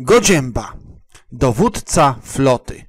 Godzięba, dowódca floty.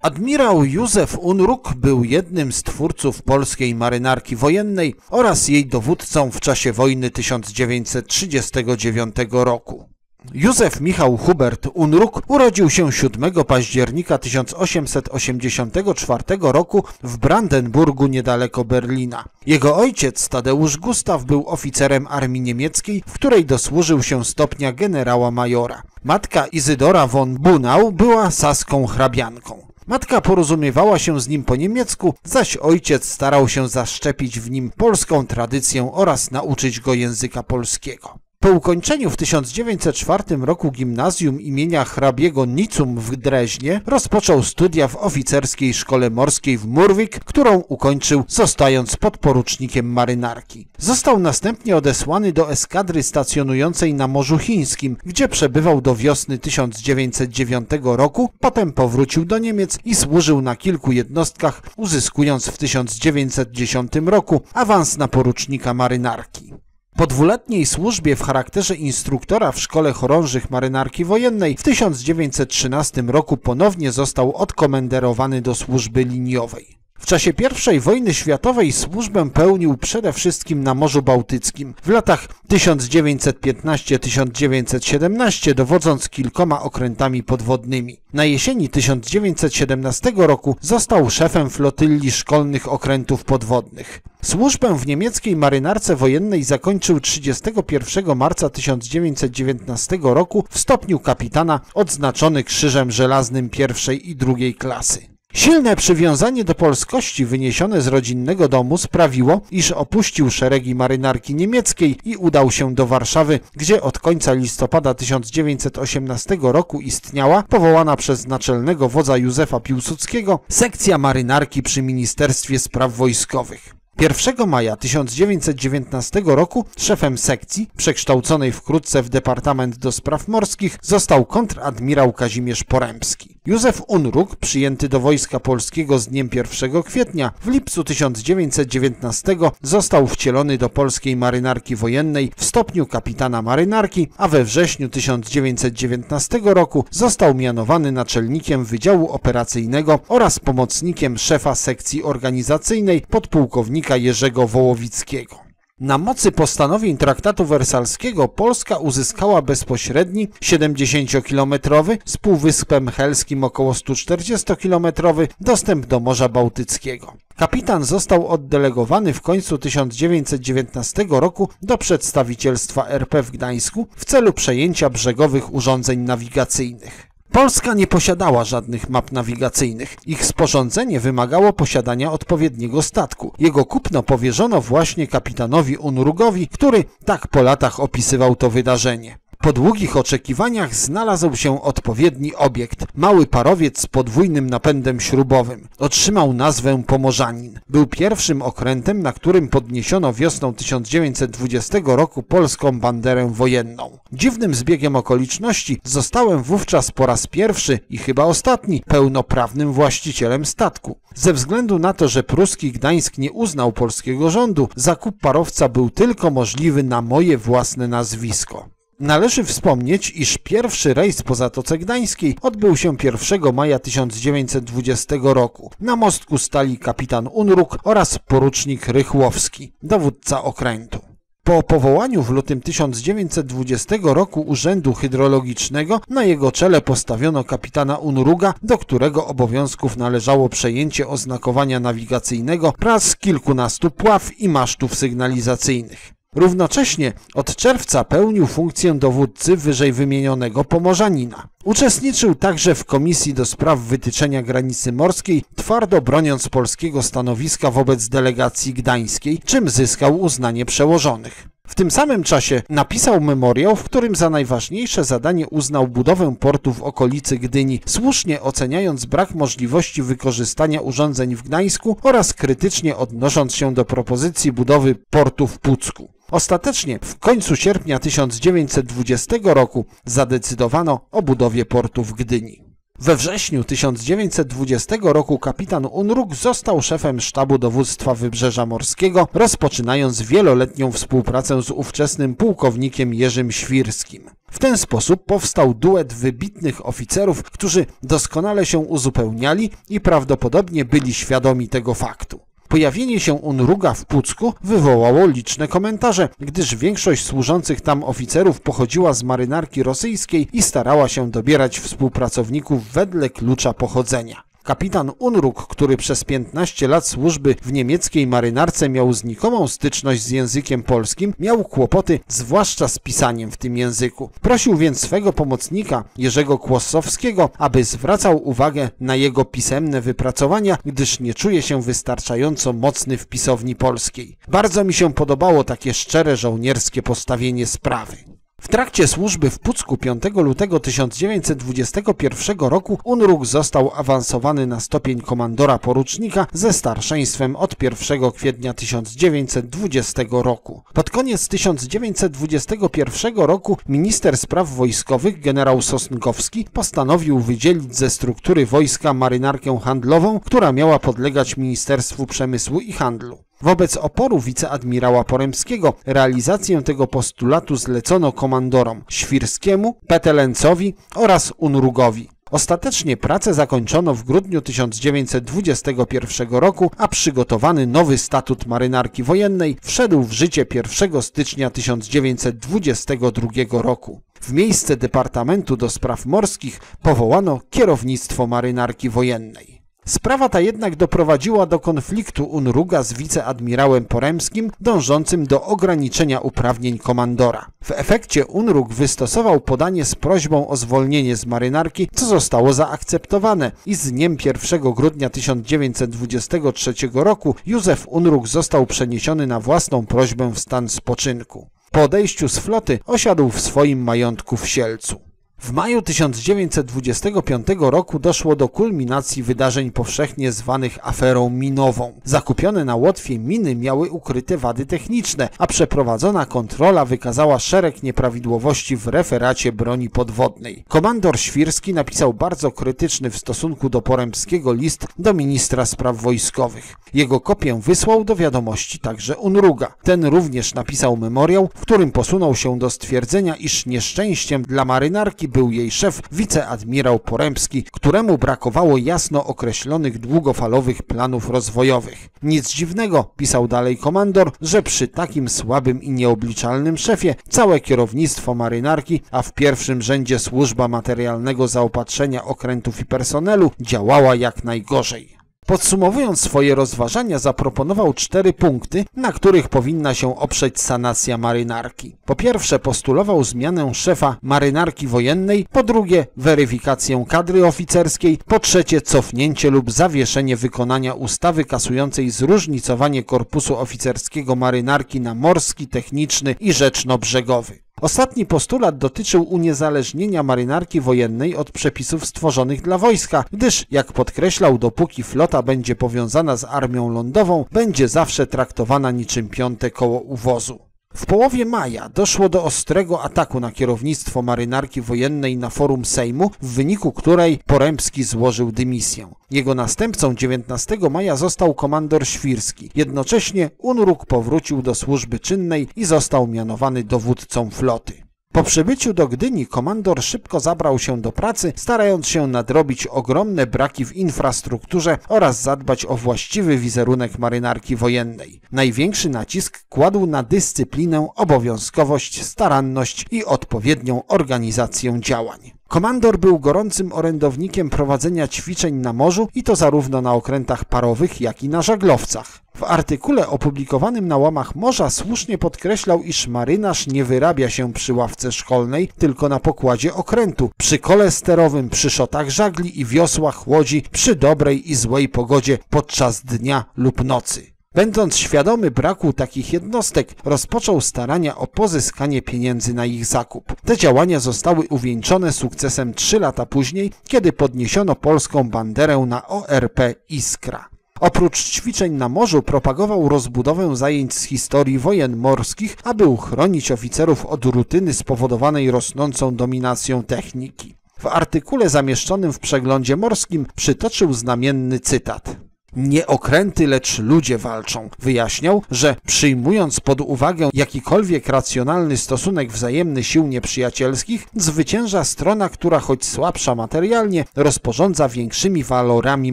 Admirał Józef Unruk był jednym z twórców polskiej marynarki wojennej oraz jej dowódcą w czasie wojny 1939 roku. Józef Michał Hubert Unruk urodził się 7 października 1884 roku w Brandenburgu niedaleko Berlina. Jego ojciec Tadeusz Gustaw był oficerem armii niemieckiej, w której dosłużył się stopnia generała majora. Matka Izydora von Bunau była saską hrabianką. Matka porozumiewała się z nim po niemiecku, zaś ojciec starał się zaszczepić w nim polską tradycję oraz nauczyć go języka polskiego. Po ukończeniu w 1904 roku gimnazjum imienia hrabiego Nicum w Dreźnie rozpoczął studia w oficerskiej szkole morskiej w Murwik, którą ukończył zostając podporucznikiem marynarki. Został następnie odesłany do eskadry stacjonującej na Morzu Chińskim, gdzie przebywał do wiosny 1909 roku, potem powrócił do Niemiec i służył na kilku jednostkach, uzyskując w 1910 roku awans na porucznika marynarki. Po dwuletniej służbie w charakterze instruktora w Szkole Chorążych Marynarki Wojennej w 1913 roku ponownie został odkomenderowany do służby liniowej. W czasie I wojny światowej służbę pełnił przede wszystkim na Morzu Bałtyckim. W latach 1915-1917 dowodząc kilkoma okrętami podwodnymi. Na jesieni 1917 roku został szefem flotylli szkolnych okrętów podwodnych. Służbę w niemieckiej marynarce wojennej zakończył 31 marca 1919 roku w stopniu kapitana odznaczony Krzyżem Żelaznym pierwszej i drugiej klasy. Silne przywiązanie do polskości wyniesione z rodzinnego domu sprawiło, iż opuścił szeregi marynarki niemieckiej i udał się do Warszawy, gdzie od końca listopada 1918 roku istniała, powołana przez naczelnego wodza Józefa Piłsudskiego, sekcja marynarki przy Ministerstwie Spraw Wojskowych. 1 maja 1919 roku szefem sekcji, przekształconej wkrótce w Departament do Spraw Morskich, został kontradmirał Kazimierz Poremski. Józef Unruk, przyjęty do Wojska Polskiego z dniem 1 kwietnia, w lipcu 1919 został wcielony do polskiej marynarki wojennej w stopniu kapitana marynarki, a we wrześniu 1919 roku został mianowany naczelnikiem Wydziału Operacyjnego oraz pomocnikiem szefa sekcji organizacyjnej podpułkownika Jerzego Wołowickiego. Na mocy postanowień traktatu wersalskiego Polska uzyskała bezpośredni 70-kilometrowy z Półwyspem Helskim około 140-kilometrowy dostęp do Morza Bałtyckiego. Kapitan został oddelegowany w końcu 1919 roku do przedstawicielstwa RP w Gdańsku w celu przejęcia brzegowych urządzeń nawigacyjnych. Polska nie posiadała żadnych map nawigacyjnych. Ich sporządzenie wymagało posiadania odpowiedniego statku. Jego kupno powierzono właśnie kapitanowi Unrugowi, który tak po latach opisywał to wydarzenie. Po długich oczekiwaniach znalazł się odpowiedni obiekt. Mały parowiec z podwójnym napędem śrubowym. Otrzymał nazwę Pomorzanin. Był pierwszym okrętem, na którym podniesiono wiosną 1920 roku polską banderę wojenną. Dziwnym zbiegiem okoliczności zostałem wówczas po raz pierwszy i chyba ostatni pełnoprawnym właścicielem statku. Ze względu na to, że pruski Gdańsk nie uznał polskiego rządu, zakup parowca był tylko możliwy na moje własne nazwisko. Należy wspomnieć, iż pierwszy rejs po Zatoce Gdańskiej odbył się 1 maja 1920 roku. Na mostku stali kapitan Unruk oraz porucznik Rychłowski, dowódca okrętu. Po powołaniu w lutym 1920 roku Urzędu Hydrologicznego na jego czele postawiono kapitana Unruga, do którego obowiązków należało przejęcie oznakowania nawigacyjnego prac kilkunastu pław i masztów sygnalizacyjnych. Równocześnie od czerwca pełnił funkcję dowódcy wyżej wymienionego Pomorzanina. Uczestniczył także w Komisji do Spraw Wytyczenia Granicy Morskiej, twardo broniąc polskiego stanowiska wobec delegacji gdańskiej, czym zyskał uznanie przełożonych. W tym samym czasie napisał memoriał, w którym za najważniejsze zadanie uznał budowę portu w okolicy Gdyni, słusznie oceniając brak możliwości wykorzystania urządzeń w Gdańsku oraz krytycznie odnosząc się do propozycji budowy portu w Pucku. Ostatecznie w końcu sierpnia 1920 roku zadecydowano o budowie portu w Gdyni. We wrześniu 1920 roku kapitan Unruk został szefem sztabu dowództwa Wybrzeża Morskiego, rozpoczynając wieloletnią współpracę z ówczesnym pułkownikiem Jerzym Świrskim. W ten sposób powstał duet wybitnych oficerów, którzy doskonale się uzupełniali i prawdopodobnie byli świadomi tego faktu. Pojawienie się Unruga w Pucku wywołało liczne komentarze, gdyż większość służących tam oficerów pochodziła z marynarki rosyjskiej i starała się dobierać współpracowników wedle klucza pochodzenia. Kapitan Unruk, który przez 15 lat służby w niemieckiej marynarce miał znikomą styczność z językiem polskim, miał kłopoty zwłaszcza z pisaniem w tym języku. Prosił więc swego pomocnika, Jerzego Kłosowskiego, aby zwracał uwagę na jego pisemne wypracowania, gdyż nie czuje się wystarczająco mocny w pisowni polskiej. Bardzo mi się podobało takie szczere żołnierskie postawienie sprawy. W trakcie służby w Pucku 5 lutego 1921 roku Unruk został awansowany na stopień komandora porucznika ze starszeństwem od 1 kwietnia 1920 roku. Pod koniec 1921 roku minister spraw wojskowych generał Sosnkowski postanowił wydzielić ze struktury wojska marynarkę handlową, która miała podlegać Ministerstwu Przemysłu i Handlu. Wobec oporu wiceadmirała Poremskiego realizację tego postulatu zlecono komandorom Świrskiemu, Petelencowi oraz Unrugowi. Ostatecznie pracę zakończono w grudniu 1921 roku, a przygotowany nowy statut marynarki wojennej wszedł w życie 1 stycznia 1922 roku. W miejsce Departamentu do Spraw Morskich powołano kierownictwo marynarki wojennej. Sprawa ta jednak doprowadziła do konfliktu Unruga z wiceadmirałem Poremskim, dążącym do ograniczenia uprawnień komandora. W efekcie Unrug wystosował podanie z prośbą o zwolnienie z marynarki, co zostało zaakceptowane i z dniem 1 grudnia 1923 roku Józef Unrug został przeniesiony na własną prośbę w stan spoczynku. Po odejściu z floty osiadł w swoim majątku w Sielcu. W maju 1925 roku doszło do kulminacji wydarzeń powszechnie zwanych aferą minową. Zakupione na Łotwie miny miały ukryte wady techniczne, a przeprowadzona kontrola wykazała szereg nieprawidłowości w referacie broni podwodnej. Komandor Świrski napisał bardzo krytyczny w stosunku do Poremskiego list do ministra spraw wojskowych. Jego kopię wysłał do wiadomości także Unruga. Ten również napisał memoriał, w którym posunął się do stwierdzenia, iż nieszczęściem dla marynarki był jej szef, wiceadmirał Poremski, któremu brakowało jasno określonych długofalowych planów rozwojowych. Nic dziwnego, pisał dalej komandor, że przy takim słabym i nieobliczalnym szefie całe kierownictwo marynarki, a w pierwszym rzędzie służba materialnego zaopatrzenia okrętów i personelu działała jak najgorzej. Podsumowując swoje rozważania, zaproponował cztery punkty, na których powinna się oprzeć sanacja marynarki. Po pierwsze, postulował zmianę szefa marynarki wojennej, po drugie, weryfikację kadry oficerskiej, po trzecie, cofnięcie lub zawieszenie wykonania ustawy kasującej zróżnicowanie korpusu oficerskiego marynarki na morski, techniczny i rzeczno-brzegowy. Ostatni postulat dotyczył uniezależnienia marynarki wojennej od przepisów stworzonych dla wojska, gdyż, jak podkreślał, dopóki flota będzie powiązana z armią lądową, będzie zawsze traktowana niczym piąte koło uwozu. W połowie maja doszło do ostrego ataku na kierownictwo marynarki wojennej na forum Sejmu, w wyniku której Poremski złożył dymisję. Jego następcą 19 maja został komandor Świrski. Jednocześnie Unruk powrócił do służby czynnej i został mianowany dowódcą floty. Po przybyciu do Gdyni komandor szybko zabrał się do pracy, starając się nadrobić ogromne braki w infrastrukturze oraz zadbać o właściwy wizerunek marynarki wojennej. Największy nacisk kładł na dyscyplinę, obowiązkowość, staranność i odpowiednią organizację działań. Komandor był gorącym orędownikiem prowadzenia ćwiczeń na morzu i to zarówno na okrętach parowych, jak i na żaglowcach. W artykule opublikowanym na łamach morza słusznie podkreślał, iż marynarz nie wyrabia się przy ławce szkolnej, tylko na pokładzie okrętu, przy kole sterowym, przy szotach żagli i wiosłach łodzi, przy dobrej i złej pogodzie podczas dnia lub nocy. Będąc świadomy braku takich jednostek, rozpoczął starania o pozyskanie pieniędzy na ich zakup. Te działania zostały uwieńczone sukcesem trzy lata później, kiedy podniesiono polską banderę na ORP Iskra. Oprócz ćwiczeń na morzu propagował rozbudowę zajęć z historii wojen morskich, aby uchronić oficerów od rutyny spowodowanej rosnącą dominacją techniki. W artykule zamieszczonym w przeglądzie morskim przytoczył znamienny cytat. Nie okręty, lecz ludzie walczą. Wyjaśniał, że przyjmując pod uwagę jakikolwiek racjonalny stosunek wzajemny sił nieprzyjacielskich, zwycięża strona, która choć słabsza materialnie, rozporządza większymi walorami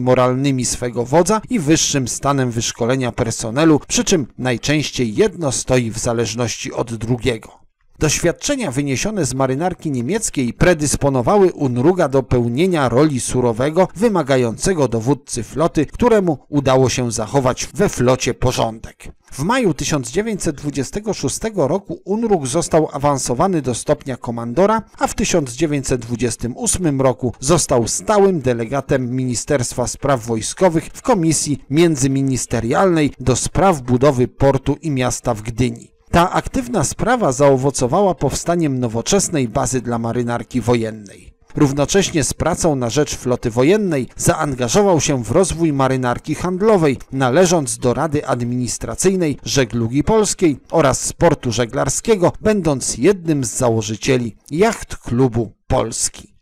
moralnymi swego wodza i wyższym stanem wyszkolenia personelu, przy czym najczęściej jedno stoi w zależności od drugiego. Doświadczenia wyniesione z marynarki niemieckiej predysponowały Unruga do pełnienia roli surowego, wymagającego dowódcy floty, któremu udało się zachować we flocie porządek. W maju 1926 roku Unrug został awansowany do stopnia komandora, a w 1928 roku został stałym delegatem Ministerstwa Spraw Wojskowych w Komisji Międzyministerialnej do spraw budowy portu i miasta w Gdyni. Ta aktywna sprawa zaowocowała powstaniem nowoczesnej bazy dla marynarki wojennej. Równocześnie z pracą na rzecz floty wojennej zaangażował się w rozwój marynarki handlowej, należąc do Rady Administracyjnej Żeglugi Polskiej oraz Sportu Żeglarskiego, będąc jednym z założycieli Jacht Klubu Polski.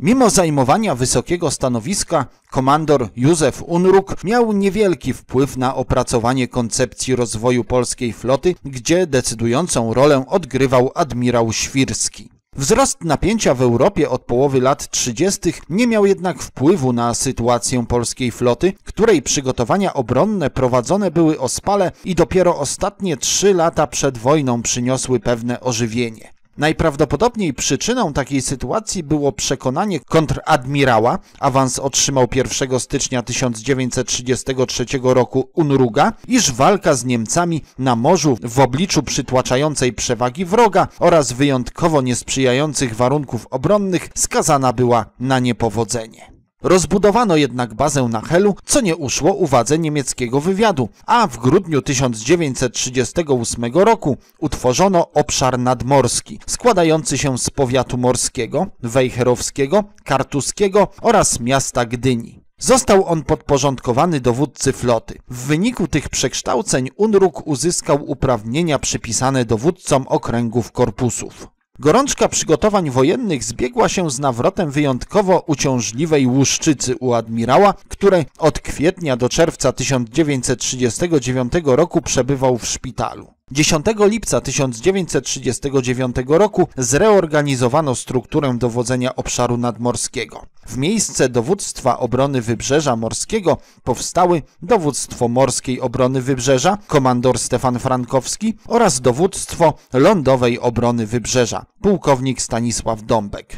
Mimo zajmowania wysokiego stanowiska, komandor Józef Unruk miał niewielki wpływ na opracowanie koncepcji rozwoju polskiej floty, gdzie decydującą rolę odgrywał admirał Świrski. Wzrost napięcia w Europie od połowy lat 30. nie miał jednak wpływu na sytuację polskiej floty, której przygotowania obronne prowadzone były ospale i dopiero ostatnie trzy lata przed wojną przyniosły pewne ożywienie. Najprawdopodobniej przyczyną takiej sytuacji było przekonanie kontradmirała, awans otrzymał 1 stycznia 1933 roku Unruga, iż walka z Niemcami na morzu w obliczu przytłaczającej przewagi wroga oraz wyjątkowo niesprzyjających warunków obronnych skazana była na niepowodzenie. Rozbudowano jednak bazę na Helu, co nie uszło uwadze niemieckiego wywiadu, a w grudniu 1938 roku utworzono obszar nadmorski, składający się z powiatu morskiego, wejherowskiego, kartuskiego oraz miasta Gdyni. Został on podporządkowany dowódcy floty. W wyniku tych przekształceń Unruk uzyskał uprawnienia przypisane dowódcom okręgów korpusów. Gorączka przygotowań wojennych zbiegła się z nawrotem wyjątkowo uciążliwej łuszczycy u admirała, który od kwietnia do czerwca 1939 roku przebywał w szpitalu. 10 lipca 1939 roku zreorganizowano strukturę dowodzenia obszaru nadmorskiego. W miejsce dowództwa obrony wybrzeża morskiego powstały dowództwo morskiej obrony wybrzeża, komandor Stefan Frankowski oraz dowództwo lądowej obrony wybrzeża, pułkownik Stanisław Dąbek.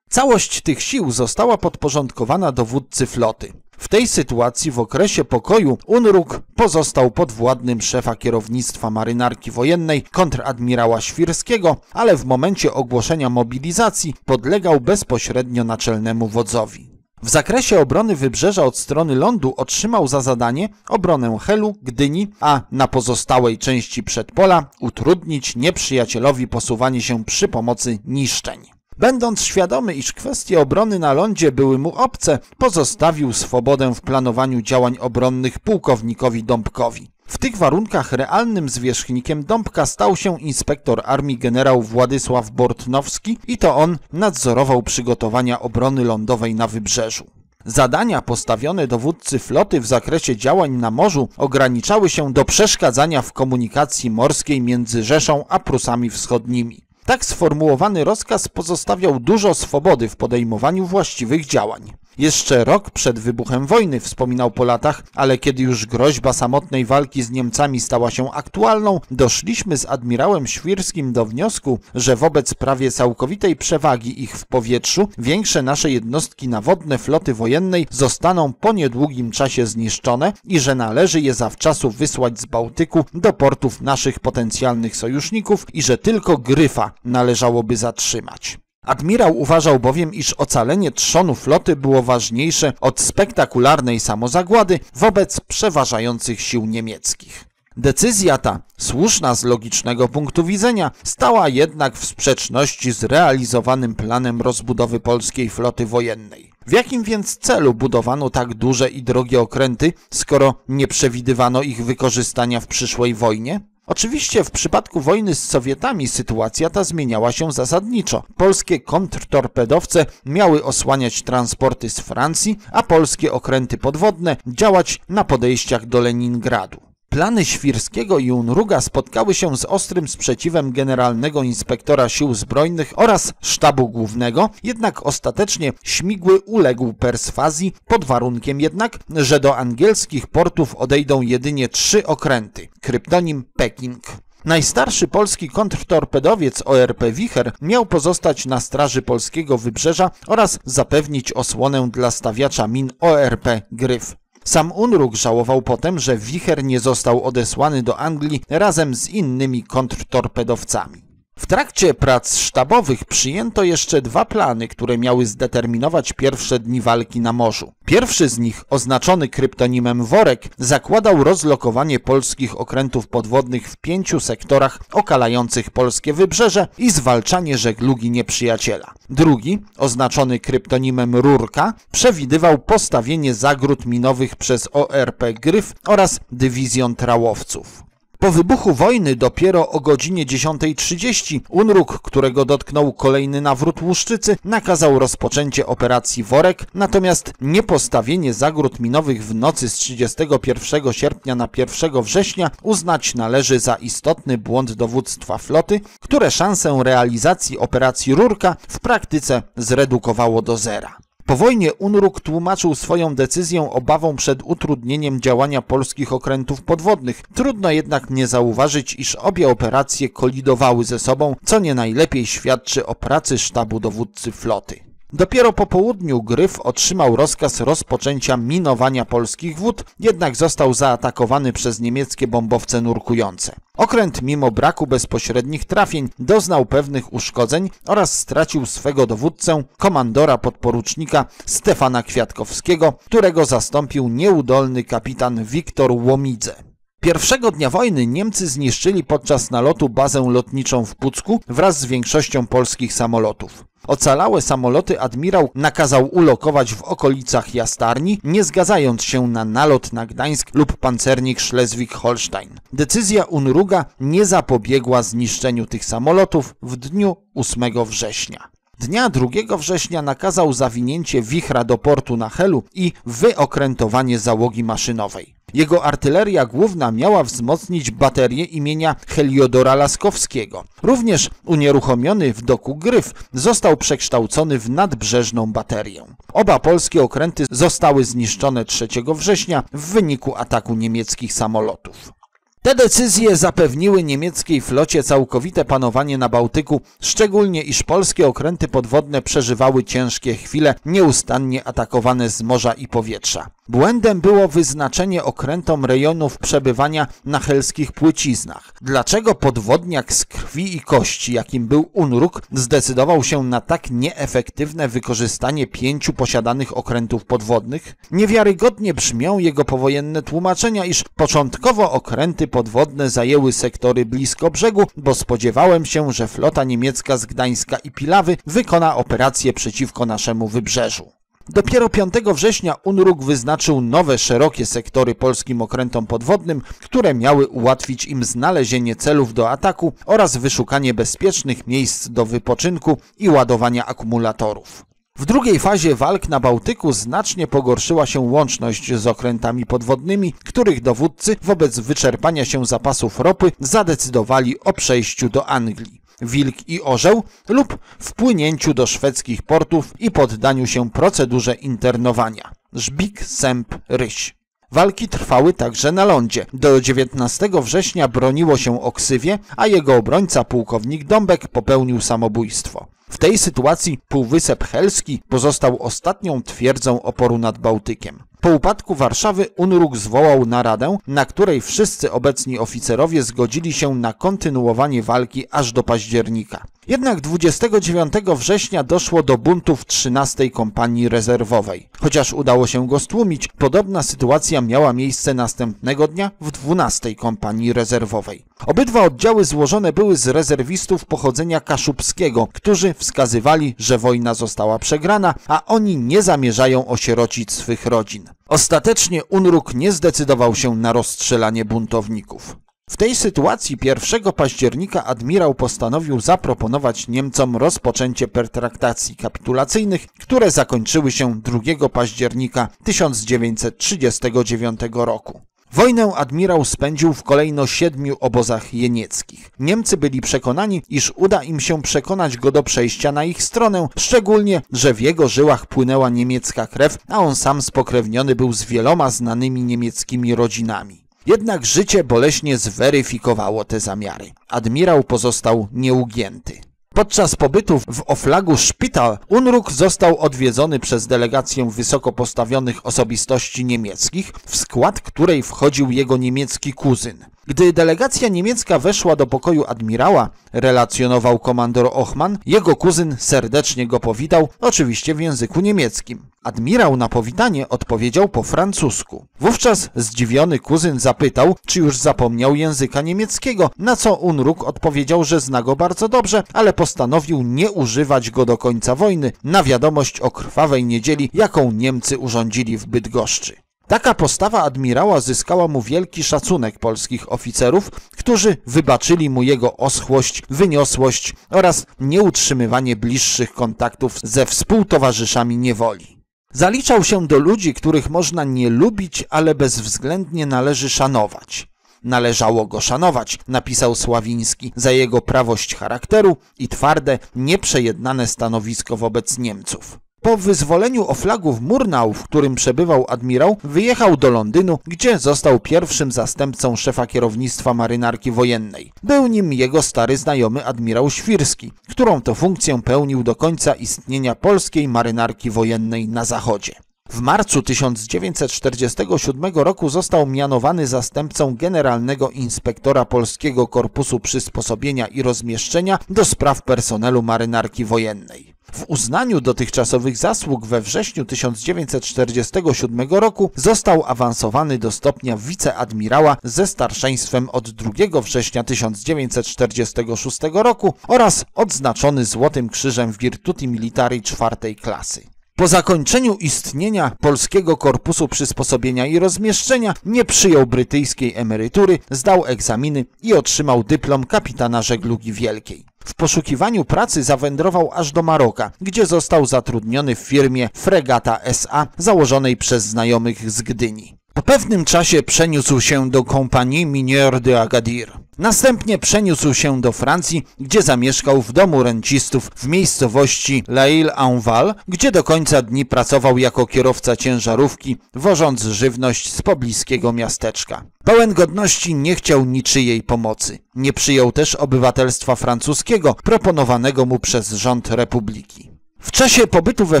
Całość tych sił została podporządkowana dowódcy floty. W tej sytuacji w okresie pokoju Unruk pozostał podwładnym szefa kierownictwa marynarki wojennej kontradmirała Świrskiego, ale w momencie ogłoszenia mobilizacji podlegał bezpośrednio naczelnemu wodzowi. W zakresie obrony wybrzeża od strony lądu otrzymał za zadanie obronę Helu, Gdyni, a na pozostałej części przedpola utrudnić nieprzyjacielowi posuwanie się przy pomocy niszczeń. Będąc świadomy, iż kwestie obrony na lądzie były mu obce, pozostawił swobodę w planowaniu działań obronnych pułkownikowi Dąbkowi. W tych warunkach realnym zwierzchnikiem Dąbka stał się inspektor armii generał Władysław Bortnowski i to on nadzorował przygotowania obrony lądowej na wybrzeżu. Zadania postawione dowódcy floty w zakresie działań na morzu ograniczały się do przeszkadzania w komunikacji morskiej między Rzeszą a Prusami Wschodnimi. Tak sformułowany rozkaz pozostawiał dużo swobody w podejmowaniu właściwych działań. Jeszcze rok przed wybuchem wojny, wspominał po latach, ale kiedy już groźba samotnej walki z Niemcami stała się aktualną, doszliśmy z admirałem Świrskim do wniosku, że wobec prawie całkowitej przewagi ich w powietrzu, większe nasze jednostki nawodne floty wojennej zostaną po niedługim czasie zniszczone i że należy je zawczasu wysłać z Bałtyku do portów naszych potencjalnych sojuszników i że tylko Gryfa należałoby zatrzymać. Admirał uważał bowiem, iż ocalenie trzonu floty było ważniejsze od spektakularnej samozagłady wobec przeważających sił niemieckich. Decyzja ta, słuszna z logicznego punktu widzenia, stała jednak w sprzeczności z realizowanym planem rozbudowy polskiej floty wojennej. W jakim więc celu budowano tak duże i drogie okręty, skoro nie przewidywano ich wykorzystania w przyszłej wojnie? Oczywiście w przypadku wojny z Sowietami sytuacja ta zmieniała się zasadniczo. Polskie kontrtorpedowce miały osłaniać transporty z Francji, a polskie okręty podwodne działać na podejściach do Leningradu. Plany Świrskiego i Unruga spotkały się z ostrym sprzeciwem Generalnego Inspektora Sił Zbrojnych oraz Sztabu Głównego, jednak ostatecznie Śmigły uległ perswazji pod warunkiem jednak, że do angielskich portów odejdą jedynie trzy okręty, kryptonim Peking. Najstarszy polski kontrtorpedowiec ORP Wicher miał pozostać na straży polskiego wybrzeża oraz zapewnić osłonę dla stawiacza min ORP Gryf. Sam Unruk żałował potem, że Wicher nie został odesłany do Anglii razem z innymi kontrtorpedowcami. W trakcie prac sztabowych przyjęto jeszcze dwa plany, które miały zdeterminować pierwsze dni walki na morzu. Pierwszy z nich, oznaczony kryptonimem Worek, zakładał rozlokowanie polskich okrętów podwodnych w pięciu sektorach okalających polskie wybrzeże i zwalczanie żeglugi nieprzyjaciela. Drugi, oznaczony kryptonimem Rurka, przewidywał postawienie zagród minowych przez ORP Gryf oraz dywizjon trałowców. Po wybuchu wojny dopiero o godzinie 10.30 UNRUK, którego dotknął kolejny nawrót łuszczycy, nakazał rozpoczęcie operacji Worek, natomiast niepostawienie zagród minowych w nocy z 31 sierpnia na 1 września uznać należy za istotny błąd dowództwa floty, które szansę realizacji operacji Rurka w praktyce zredukowało do zera. Po wojnie UNRUK tłumaczył swoją decyzję obawą przed utrudnieniem działania polskich okrętów podwodnych. Trudno jednak nie zauważyć, iż obie operacje kolidowały ze sobą, co nie najlepiej świadczy o pracy sztabu dowódcy floty. Dopiero po południu Gryf otrzymał rozkaz rozpoczęcia minowania polskich wód, jednak został zaatakowany przez niemieckie bombowce nurkujące. Okręt mimo braku bezpośrednich trafień doznał pewnych uszkodzeń oraz stracił swego dowódcę, komandora podporucznika Stefana Kwiatkowskiego, którego zastąpił nieudolny kapitan Wiktor Łomidze. Pierwszego dnia wojny Niemcy zniszczyli podczas nalotu bazę lotniczą w Pucku wraz z większością polskich samolotów. Ocalałe samoloty admirał nakazał ulokować w okolicach Jastarni, nie zgadzając się na nalot na Gdańsk lub pancernik Schleswig-Holstein. Decyzja Unruga nie zapobiegła zniszczeniu tych samolotów w dniu 8 września. Dnia 2 września nakazał zawinięcie wichra do portu na Helu i wyokrętowanie załogi maszynowej. Jego artyleria główna miała wzmocnić baterię imienia Heliodora Laskowskiego. Również unieruchomiony w doku Gryf został przekształcony w nadbrzeżną baterię. Oba polskie okręty zostały zniszczone 3 września w wyniku ataku niemieckich samolotów. Te decyzje zapewniły niemieckiej flocie całkowite panowanie na Bałtyku, szczególnie iż polskie okręty podwodne przeżywały ciężkie chwile, nieustannie atakowane z morza i powietrza. Błędem było wyznaczenie okrętom rejonów przebywania na helskich płyciznach. Dlaczego podwodniak z krwi i kości, jakim był Unruk, zdecydował się na tak nieefektywne wykorzystanie pięciu posiadanych okrętów podwodnych? Niewiarygodnie brzmią jego powojenne tłumaczenia, iż początkowo okręty podwodne zajęły sektory blisko brzegu, bo spodziewałem się, że flota niemiecka z Gdańska i Pilawy wykona operację przeciwko naszemu wybrzeżu. Dopiero 5 września UNRUK wyznaczył nowe szerokie sektory polskim okrętom podwodnym, które miały ułatwić im znalezienie celów do ataku oraz wyszukanie bezpiecznych miejsc do wypoczynku i ładowania akumulatorów. W drugiej fazie walk na Bałtyku znacznie pogorszyła się łączność z okrętami podwodnymi, których dowódcy wobec wyczerpania się zapasów ropy zadecydowali o przejściu do Anglii. Wilk i Orzeł lub wpłynięciu do szwedzkich portów i poddaniu się procedurze internowania. Żbik, Sęp, Ryś. Walki trwały także na lądzie. Do 19 września broniło się Oksywie, a jego obrońca pułkownik Dąbek popełnił samobójstwo. W tej sytuacji Półwysep Helski pozostał ostatnią twierdzą oporu nad Bałtykiem. Po upadku Warszawy Unruk zwołał naradę, na której wszyscy obecni oficerowie zgodzili się na kontynuowanie walki aż do października. Jednak 29 września doszło do buntu w 13 kompanii rezerwowej. Chociaż udało się go stłumić, podobna sytuacja miała miejsce następnego dnia w 12 kompanii rezerwowej. Obydwa oddziały złożone były z rezerwistów pochodzenia kaszubskiego, którzy wskazywali, że wojna została przegrana, a oni nie zamierzają osierocić swych rodzin. Ostatecznie Unruk nie zdecydował się na rozstrzelanie buntowników. W tej sytuacji 1 października admirał postanowił zaproponować Niemcom rozpoczęcie pertraktacji kapitulacyjnych, które zakończyły się 2 października 1939 roku. Wojnę admirał spędził w kolejno siedmiu obozach jenieckich. Niemcy byli przekonani, iż uda im się przekonać go do przejścia na ich stronę, szczególnie, że w jego żyłach płynęła niemiecka krew, a on sam spokrewniony był z wieloma znanymi niemieckimi rodzinami. Jednak życie boleśnie zweryfikowało te zamiary. Admirał pozostał nieugięty. Podczas pobytu w Oflagu Szpital Unruk został odwiedzony przez delegację wysoko postawionych osobistości niemieckich, w skład której wchodził jego niemiecki kuzyn. Gdy delegacja niemiecka weszła do pokoju admirała, relacjonował komandor Ochman, jego kuzyn serdecznie go powitał, oczywiście w języku niemieckim. Admirał na powitanie odpowiedział po francusku. Wówczas zdziwiony kuzyn zapytał, czy już zapomniał języka niemieckiego, na co Unruk odpowiedział, że zna go bardzo dobrze, ale postanowił nie używać go do końca wojny, na wiadomość o krwawej niedzieli, jaką Niemcy urządzili w Bydgoszczy. Taka postawa admirała zyskała mu wielki szacunek polskich oficerów, którzy wybaczyli mu jego oschłość, wyniosłość oraz nieutrzymywanie bliższych kontaktów ze współtowarzyszami niewoli. Zaliczał się do ludzi, których można nie lubić, ale bezwzględnie należy szanować. Należało go szanować, napisał Sławiński, za jego prawość charakteru i twarde, nieprzejednane stanowisko wobec Niemców. Po wyzwoleniu oflagów Murnau, w którym przebywał admirał, wyjechał do Londynu, gdzie został pierwszym zastępcą szefa kierownictwa marynarki wojennej. Był nim jego stary znajomy admirał Świrski, którą to funkcję pełnił do końca istnienia polskiej marynarki wojennej na zachodzie. W marcu 1947 roku został mianowany zastępcą generalnego inspektora Polskiego Korpusu Przysposobienia i Rozmieszczenia do spraw personelu marynarki wojennej. W uznaniu dotychczasowych zasług we wrześniu 1947 roku został awansowany do stopnia wiceadmirała ze starszeństwem od 2 września 1946 roku oraz odznaczony Złotym Krzyżem Virtuti Militari czwartej klasy. Po zakończeniu istnienia Polskiego Korpusu Przysposobienia i Rozmieszczenia nie przyjął brytyjskiej emerytury, zdał egzaminy i otrzymał dyplom kapitana żeglugi wielkiej. W poszukiwaniu pracy zawędrował aż do Maroka, gdzie został zatrudniony w firmie Fregata SA założonej przez znajomych z Gdyni. Po pewnym czasie przeniósł się do kompanii Minier de Agadir. Następnie przeniósł się do Francji, gdzie zamieszkał w domu rencistów w miejscowości La Ile-en-Val, gdzie do końca dni pracował jako kierowca ciężarówki, wożąc żywność z pobliskiego miasteczka. Pełen godności nie chciał niczyjej pomocy. Nie przyjął też obywatelstwa francuskiego proponowanego mu przez rząd republiki. W czasie pobytu we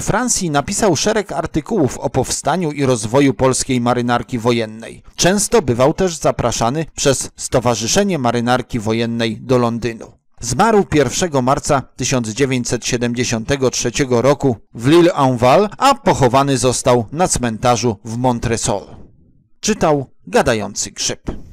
Francji napisał szereg artykułów o powstaniu i rozwoju polskiej marynarki wojennej. Często bywał też zapraszany przez Stowarzyszenie Marynarki Wojennej do Londynu. Zmarł 1 marca 1973 roku w Lille-en-Val, a pochowany został na cmentarzu w Montresol. Czytał gadający grzyb.